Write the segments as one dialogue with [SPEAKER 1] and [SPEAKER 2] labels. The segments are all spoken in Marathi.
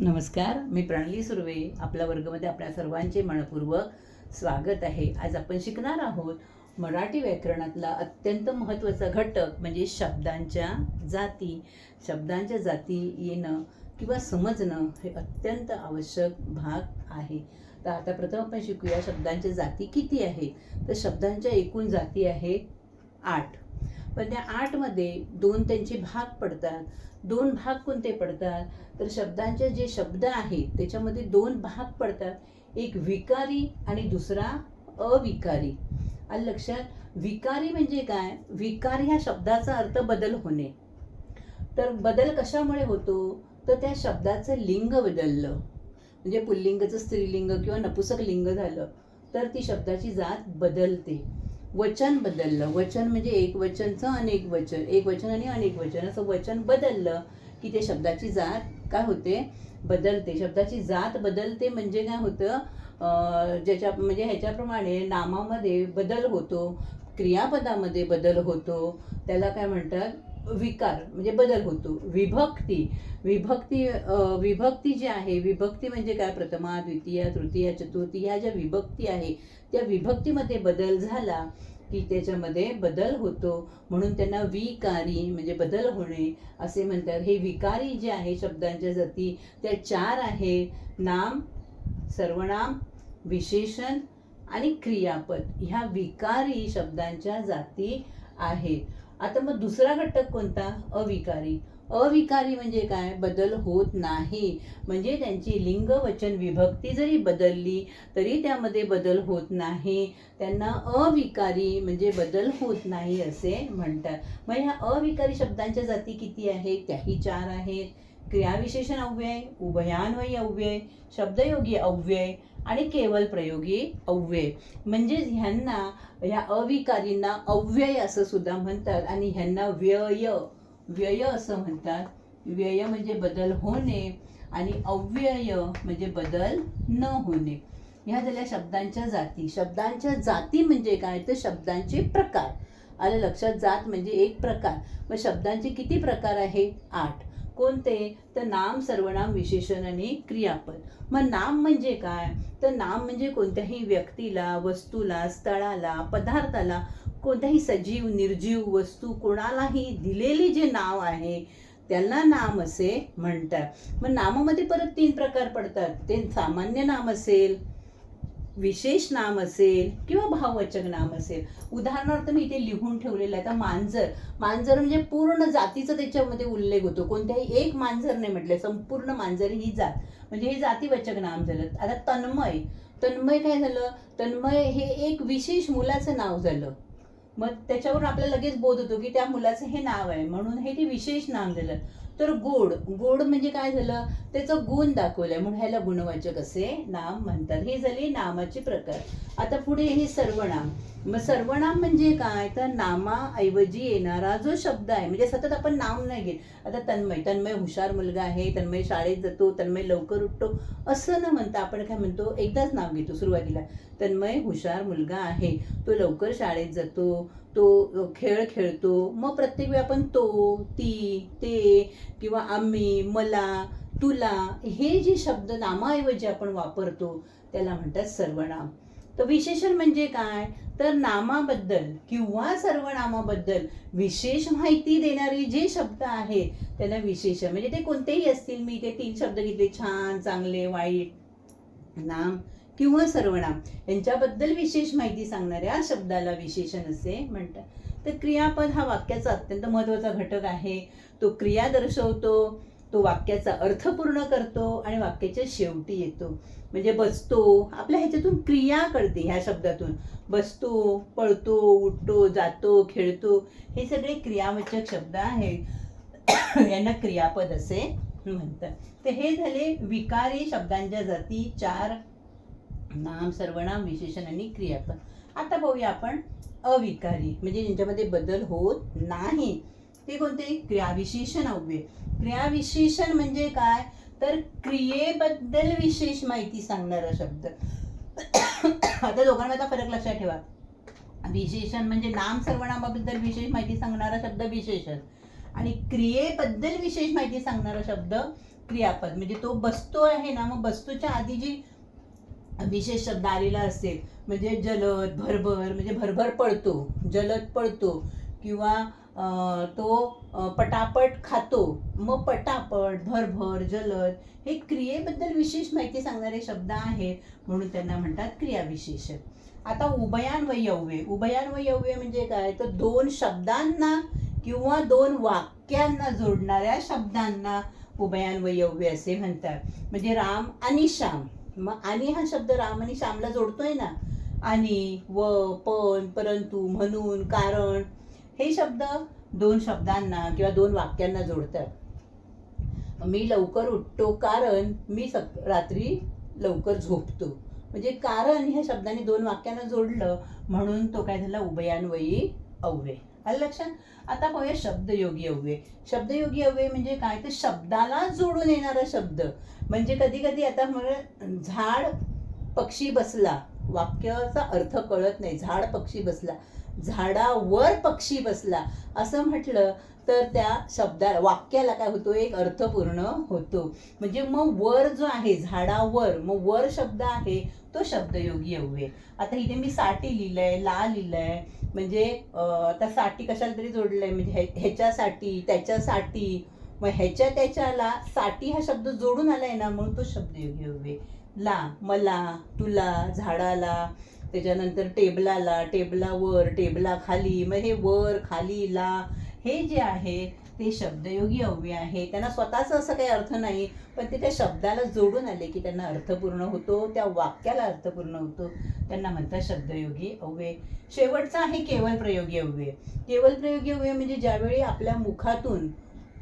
[SPEAKER 1] नमस्कार मी प्रणाली सुर्वे. आपल्या वर्गामध्ये आपल्या सर्वांचे मनपूर्वक स्वागत आहे. आज आपण शिकणार आहोत मराठी व्याकरणातला अत्यंत महत्त्वाचा घटक म्हणजे शब्दांच्या जाती. शब्दांच्या जाती येणं किंवा समजणं हे अत्यंत आवश्यक भाग आहे. तर आता प्रथम आपण शिकूया शब्दांच्या जाती किती आहेत? तर शब्दांच्या एकूण जाती आहेत आठ. पण त्या आठमध्ये दोन त्यांचे भाग पडतात. दोन भाग कोणते पडतात? तर शब्दांचे जे शब्द आहेत त्याच्यामध्ये दोन भाग पडतात. एक विकारी आणि दुसरा अविकारी. आणि लक्षात विकारी म्हणजे काय? विकार ह्या शब्दाचा अर्थ बदल होणे. तर बदल कशामुळे होतो? तर त्या शब्दाचं लिंग बदललं. म्हणजे पुल्लिंगचं स्त्रीलिंग किंवा नपुसक लिंग झालं तर ती शब्दाची जात बदलते. वचन बदललं. वचन म्हणजे एक वचनचं अनेक वचन एक वचन आणि अनेक वचन. असं वचन बदललं की ते शब्दाची जात काय होते? बदलते. शब्दाची जात बदलते म्हणजे काय होतं? ज्याच्या म्हणजे ह्याच्याप्रमाणे नामामध्ये बदल होतो क्रियापदामध्ये बदल होतो. त्याला काय म्हणतात? विकार म्हणजे बदल होतो. विभक्ती विभक्ती विभक्ती जी आहे विभक्ती म्हणजे काय? प्रथमा द्वितीय तृतीय चतुर्थी ह्या ज्या विभक्ती आहे त्या विभक्तीमध्ये बदल झाला की त्याच्यामध्ये बदल होतो. म्हणून त्यांना विकारी म्हणजे बदल होणे असे म्हणतात. हे विकारी जे आहे शब्दांच्या जाती त्या चार आहे. नाम सर्वनाम विशेषण आणि क्रियापद. ह्या विकारी शब्दांच्या जाती आहेत. आता मग दुसरा घटक कोणता? अविकारी. अविकारी म्हणजे काय? बदल होत नाही. म्हणजे त्यांची लिंग वचन विभक्ती जरी बदलली तरी त्यामध्ये बदल होत नाही. त्यांना अविकारी म्हणजे बदल होत नाही असे म्हणतात. मग ह्या अविकारी शब्दांच्या जाती किती आहेत? त्याही चार आहेत. क्रियाविशेषण अव्यय उभयान्वयी अव्यय शब्दयोगी अव्यय आणि केवळ प्रयोगी अव्यय. म्हणजेच ह्यांना ह्या अविकारींना अव्यय असं सुद्धा म्हणतात आणि ह्यांना व्यय व्यय असं म्हणतात. व्यय म्हणजे बदल होणे आणि अव्यय म्हणजे बदल न होणे. ह्या झाल्या शब्दांच्या जाती. शब्दांच्या जाती म्हणजे काय? तर शब्दांचे प्रकार. आलं लक्षात जात म्हणजे एक प्रकार. मग शब्दांचे किती प्रकार आहे? आठ. कोणते? तर नाम सर्वनाम विशेषण आणि क्रियापद. मग नाम म्हणजे काय? तर नाम म्हणजे कोणत्याही व्यक्तीला वस्तूला स्थळाला पदार्थाला कोणत्याही सजीव निर्जीव वस्तू कोणालाही दिलेले जे नाव आहे त्यांना नाम असे म्हणतात. मग नामामध्ये परत तीन प्रकार पडतात. ते सामान्य नाम असेल विशेष नाम असेल किंवा भाववाचक नाम असेल. उदाहरणार्थ मी इथे लिहून ठेवलेलं आहे आता मांजर. मांजर म्हणजे पूर्ण जातीचा त्याच्यामध्ये उल्लेख होतो. कोणत्याही एक मांजर नाही म्हटलं संपूर्ण मांजर ही जात. म्हणजे हे जातीवाचक नाम झालं. आता तन्मय. तन्मय काय झालं? तन्मय हे एक विशेष मुलाचं नाव झालं. मग त्याच्यावरून आपल्याला लगेच बोध होतो की त्या मुलाचं हे नाव आहे. म्हणून हे ते विशेष नाम झालं. तर गोड. गोड म्हणजे काय झालं? त्याचं गुण दाखवलंय. म्हणून ह्याला गुणवाचक असे नाम म्हणतात. हे झाले नामाचे प्रकार. आता पुढे हे सर्वनाम. मग सर्वनाम म्हणजे काय? तर नामाऐवजी येणारा जो शब्द आहे म्हणजे सतत आपण नाम नाही घेत. आता तन्मय. तन्मय हुशार मुलगा आहे. तन्मय शाळेत जातो. तन्मय लवकर उठतो. असं न म्हणता आपण काय म्हणतो? एकदाच नाव घेतो सुरुवातीला. तन्मय हुशार मुलगा आहे. तो लवकर शाळेत जातो. तो खेळ खेळतो. मग प्रत्येक वेळी आपण तो ती ते किंवा आम्ही मला तुला हे जे शब्द नामाऐवजी आपण वापरतो त्याला म्हणतात सर्वनाम. तर विशेषण म्हणजे काय? तर नामाबद्दल किंवा सर्वनामाबद्दल विशेष माहिती देणारे जे शब्द आहेत त्यांना विशेषण. म्हणजे ते कोणतेही असतील मी ते तीन शब्द घेतले छान चांगले वाईट नाम. किंवा सर्वनाम. यांच्याबद्दल विशेष माहिती सांगणाऱ्या शब्दाला विशेषण असे म्हणतात. तर क्रियापद हा वाक्याचा अत्यंत महत्त्वाचा घटक आहे. तो क्रिया दर्शवतो तो वाक्याचा अर्थ पूर्ण करतो आणि वाक्याच्या शेवटी येतो. म्हणजे बसतो आपल्या ह्याच्यातून क्रिया कळते ह्या शब्दातून. बसतो पळतो उठतो जातो खेळतो हे सगळे क्रियावाचक शब्द आहेत. यांना क्रियापद असे म्हणतात. तर हे झाले विकारी शब्दांच्या जाती चार नाम सर्वनाम विशेषण आणि क्रियापद. आता पाहूया आपण अविकारी म्हणजे ज्यांच्यामध्ये बदल होत नाही. ते कोणते? क्रियाविशेषण अव्यय. क्रियाविशेषण म्हणजे काय? तर क्रियेबद्दल विशेष माहिती सांगणारा शब्द. आता दोघांमध्ये फरक लक्षात ठेवा. विशेषण म्हणजे नाम सर्वनामाबद्दल विशेष माहिती सांगणारा शब्द विशेषण. आणि क्रियेबद्दल विशेष माहिती सांगणारा शब्द क्रियापद. म्हणजे तो बसतो आहे ना मग बसतोच्या आधी जी विशेष शब्द आलेला असेल म्हणजे जलद भरभर म्हणजे भरभर पळतो जलद पळतो किंवा तो पटापट खातो मग पटापट भरभर जलद हे क्रियेबद्दल विशेष माहिती सांगणारे शब्द आहेत म्हणून त्यांना म्हणतात क्रियाविशेष आता उभयान्वयव्य उभयान्वयव्य म्हणजे काय? तर दोन शब्दांना किंवा दोन वाक्यांना जोडणाऱ्या शब्दांना उभयान्वयव्य असे म्हणतात. म्हणजे राम आणि श्याम. मग आणि हा शब्द राम आणि श्यामला जोडतोय ना. आणि व पण परंतु म्हणून कारण हे शब्द दोन शब्दांना किंवा दोन वाक्यांना जोडतात. मी लवकर उठतो कारण मी सक रात्री लवकर झोपतो. म्हणजे कारण ह्या शब्दाने दोन वाक्यांना जोडलं म्हणून तो काय झाला? उभयान्वयी अव्यय आलं लक्षात? आता पाहूया शब्दयोगी अव्यय शब्दयोगी अव्यय म्हणजे काय? तर शब्दाला जोडून येणारा शब्द. म्हणजे कधी कधी आता मग झाड पक्षी बसला. वाक्याचा अर्थ कळत नाही. झाड पक्षी बसला. झाडावर पक्षी बसला. असं म्हटलं तर त्या शब्दाला वाक्याला काय होतो? एक अर्थ पूर्ण होतो. म्हणजे मग वर जो आहे झाडावर मग वर शब्द आहे तो शब्दयोगी अव्यय आता इथे मी साठी लिहिलंय ला लिहिलंय म्हणजे आता साठी कशाला तरी जोडलंय म्हणजे ह्याच्यासाठी त्याच्यासाठी. मग ह्याच्या त्याच्याला साठी हा शब्द जोडून आलाय ना म्हणून तो शब्दयोगी अव्यय ला मला तुला झाडाला त्याच्यानंतर टेबलाला टेबलावर टेबला खाली मग हे वर खाली ला हे जे आहे ते शब्दयोगी अव्यय आहे. त्यांना स्वतःचं असं काही अर्थ नाही पण ते त्या शब्दाला जोडून आले की त्यांना अर्थपूर्ण होतो त्या वाक्याला अर्थपूर्ण होतो. त्यांना म्हणतात शब्दयोगी अव्यय. शेवटचा आहे केवळ प्रयोगी अव्यय. केवळ प्रयोगी अव्यय म्हणजे ज्यावेळी आपल्या मुखातून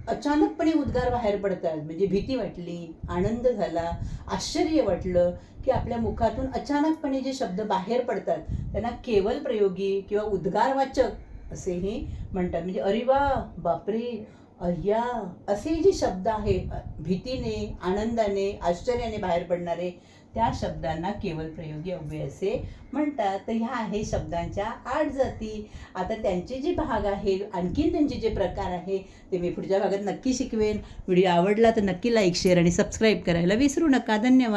[SPEAKER 1] अचानकपणे उद्गार बाहेर पडतात म्हणजे भीती वाटली आनंद झाला आश्चर्य वाटलं की आपल्या मुखातून अचानकपणे जे शब्द बाहेर पडतात त्यांना केवळ प्रयोगी किंवा उद्गारवाचक असेही म्हणतात. म्हणजे अरे वा बापरे अय्या असे जे शब्द आहे भीतीने आनंदाने आश्चर्याने बाहेर पडणारे त्या शब्दांना केवळ प्रयोगी अव्यय असे म्हणतात. तर ह्या आहे शब्दांच्या आठ जाती. आता त्यांचे जे भाग आहेत आणखीन त्यांचे जे प्रकार आहे ते मी पुढच्या भागात नक्की शिकवेन. व्हिडिओ आवडला तर नक्की लाईक शेअर आणि सबस्क्राईब करायला विसरू नका. धन्यवाद.